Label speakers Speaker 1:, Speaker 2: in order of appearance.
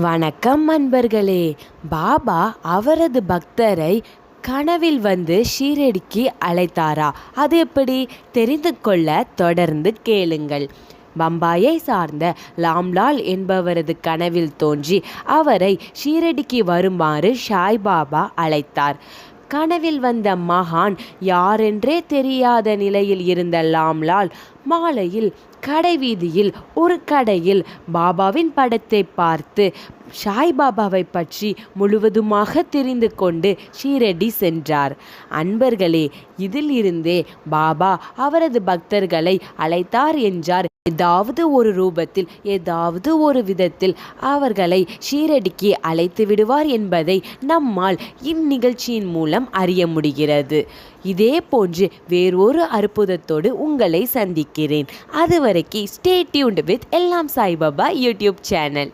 Speaker 1: வணக்கம் அன்பர்களே. பாபா அவரது பக்தரை கனவில் வந்து ஷீரடிக்கு அழைத்தாரா? அது எப்படி? தெரிந்து கொள்ள தொடர்ந்து கேளுங்கள். பம்பாயை சார்ந்த லாம்லால் என்பவரது கனவில் தோன்றி அவரை ஷீரடிக்கு வருமாறு சாய்பாபா அழைத்தார். கனவில் வந்த மகான் யாரென்றே தெரியாத நிலையில் இருந்த லாம்லால் மாலையில் கடைவீதியில் ஒரு கடையில் பாபாவின் படத்தை பார்த்து சாய் பாபாவை பற்றி முழுவதுமாக தெரிந்து கொண்டு ஷீரடி சென்றார். அன்பர்களே இதிலிருந்தே பாபா அவரது பக்தர்களை அழைத்தார் என்றார். ஏதாவது ஒரு ரூபத்தில் ஏதாவது ஒரு விதத்தில் அவர்களை ஷீரடிக்கு அழைத்து விடுவார் என்பதை நம்மால் இந்நிகழ்ச்சியின் மூலம் அறிய முடிகிறது. இதே போன்று வேறொரு அற்புதத்தோடு உங்களை சந்திக்கிறேன். அதுவரைக்கு ஸ்டே டியூன்ட் வித் எல்லாம் சாய்பாபா யூடியூப் சேனல்.